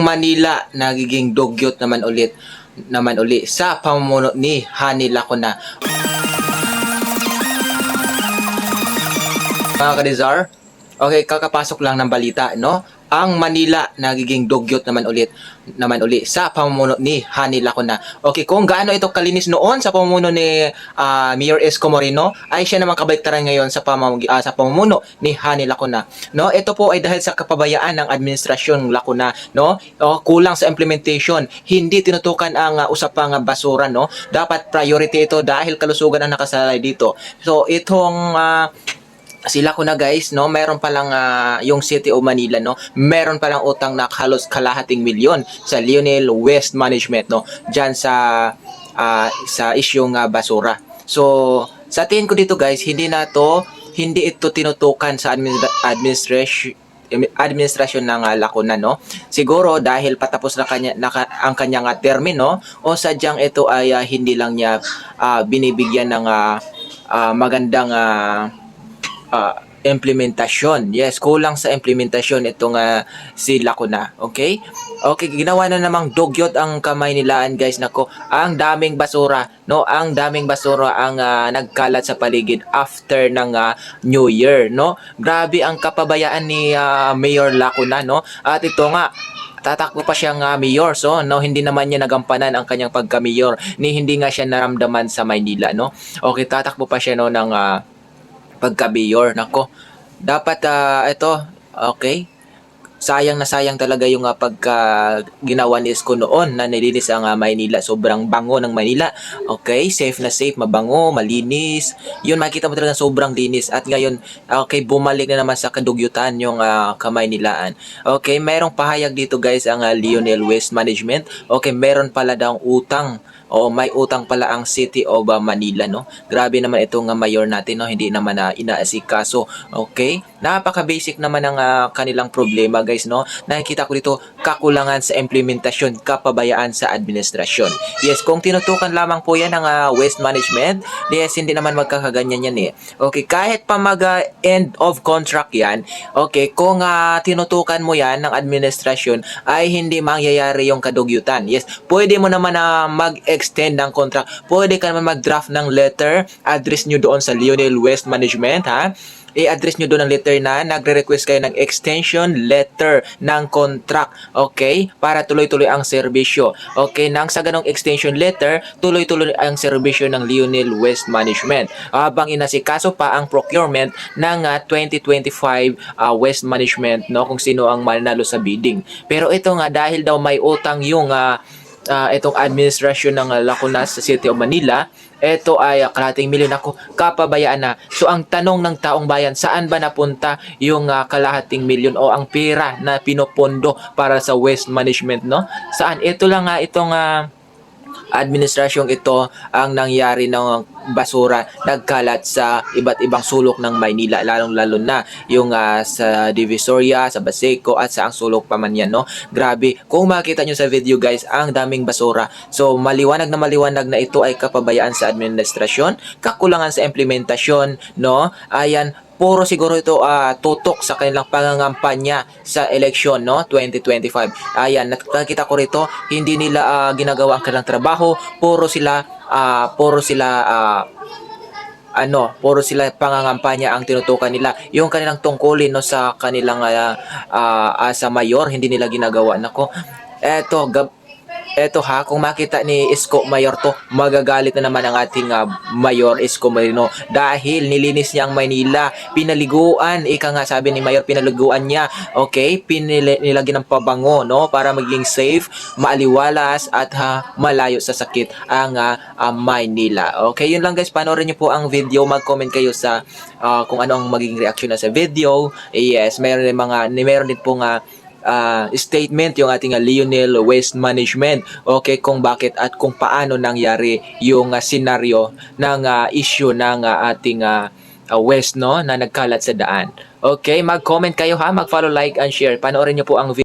Manila nagiging dugyot naman ulit naman uli sa pamumuno ni Hani Lacuna. Mga kadizar, okay, kakapasok lang ng balita, no? Ang Manila nagiging dugyot naman ulit naman uli sa pamumuno ni Hani Lacuna. Okay, kung gaano ito kalinis noon sa pamumuno ni ah, Mayor Esco Moreno, ay siya naman kabaliktaran ngayon sa pamamug ah, sa pamumuno ni Hani Lacuna. No, ito po ay dahil sa kapabayaan ng administrasyon Lacuna, no? O, kulang sa implementation, hindi tinutukan ang ah, usapang ah, basura, no? Dapat priority ito dahil kalusugan ang nakasalay dito. So, itong ah, sila ko na guys, no, meron pa lang ah, yung City of Manila, no, meron pa lang utang na halos kalahating milyon sa Lionel West Management, no, dyan sa ah, sa isyong ah, basura. So, sa tingin ko dito guys, hindi na to, hindi ito tinutukan sa admin- administration administrasyon ng uh, Lacuna no? Siguro dahil patapos na kanya na, ang kanyang uh, termino o sadyang ito ay ah, hindi lang niya ah, binibigyan ng ah, ah, magandang ah, ah, implementasyon. Yes, kulang sa implementasyon itong ah, si Lacuna. Okay? Okay, ginawa na namang dugyot ang kamay nilaan guys. Nako, ang daming basura. No, ang daming basura ang ah, nagkalat sa paligid after ng ah, New Year. No, grabe ang kapabayaan ni ah, Mayor Lacuna. No, at ito nga, tatakbo pa siyang uh, mayor so no hindi naman niya nagampanan ang kanyang pagka-mayor ni hindi nga siya naramdaman sa Maynila no okay tatakbo pa siya no ng ah, pagka-mayor. Nako, dapat ah, ito, okay, sayang na sayang talaga yung ah, pagka ginawa ni Isko noon na nilinis ang ah, Maynila. Sobrang bango ng Maynila. Okay, safe na safe, mabango, malinis. Yun, makita mo talaga sobrang linis. At ngayon, okay, bumalik na naman sa kadugyutan yung ah, kamay nilaan. Okay, merong pahayag dito guys ang ah, Lionel West Management. Okay, meron pala daw utang o may utang pala ang City of uh, Manila no. Grabe naman itong uh, mayor natin no, hindi naman na inaasikaso. Okay? Napaka-basic naman ng uh, kanilang problema guys no. Nakikita ko dito kakulangan sa implementasyon, kapabayaan sa administrasyon. Yes, kung tinutukan lamang po yan ng uh, waste management, yes, hindi naman magkakaganyan yan eh. Okay, kahit pa mag uh, end of contract yan, okay, kung uh, tinutukan mo yan ng administrasyon, ay hindi mangyayari yung kadugyutan. Yes, pwede mo naman na mag-extend ng contract. Pwede ka naman mag-draft ng letter, address nyo doon sa Lionel West Management, ha? i-address nyo doon ang letter na nagre-request kayo ng extension letter ng contract. Okay? Para tuloy-tuloy ang serbisyo. Okay? Nang sa ganong extension letter, tuloy-tuloy ang serbisyo ng Lionel West Management. Habang inasikaso pa ang procurement ng ah, 2025 ah, West Management no kung sino ang mananalo sa bidding. Pero ito nga dahil daw may utang yung ah, ah, itong administrasyon ng ah, Lacunas sa City of Manila, ito ay uh, kalahating milyon ako kapabayaan na. So ang tanong ng taong bayan, saan ba napunta yung ah, kalahating milyon o ang pera na pinopondo para sa waste management, no? Saan? Ito lang nga itong ah, administrasyong ito ang nangyari ng basura nagkalat sa iba't ibang sulok ng Maynila lalong-lalo na yung ah, sa Divisoria, sa Baseco at sa ang sulok pa man yan no. Grabe, kung makita nyo sa video guys, ang daming basura. So maliwanag na maliwanag na ito ay kapabayaan sa administrasyon, kakulangan sa implementasyon no. Ayan, puro siguro ito ah, tutok sa kanilang pangangampanya sa eleksyon no 2025. Ayan, nakikita ko rito hindi nila ah, ginagawa ang kanilang trabaho, puro sila ah, puro sila ah, ano, puro sila pangangampanya ang tinutukan nila. Yung kanilang tungkulin no sa kanilang ah, ah, sa mayor, hindi nila ginagawa. Nako, eto, gab Eto ha, kung makita ni Isko Mayor to, magagalit na naman ang ating ah, Mayor Isko Marino dahil nilinis niya ang Maynila, pinaliguan, ika nga sabi ni Mayor, pinaliguan niya, okay, pinili, nilagyan ng pabango, no, para maging safe, maaliwalas at ha, malayo sa sakit ang ah, ah, Maynila. Okay, yun lang guys, panoorin niyo po ang video, mag-comment kayo sa ah, kung ano ang magiging reaction na sa video. Yes, mayroon din mga, mayroon din pong ah, ah, statement yung ating ah, Lionel Waste Management. Okay, kung bakit at kung paano nangyari yung ah, senaryo ng ah, issue ng ah, ating ah, ah, waste no na nagkalat sa daan. Okay, mag-comment kayo ha, mag-follow, like and share. Panoorin niyo po ang video.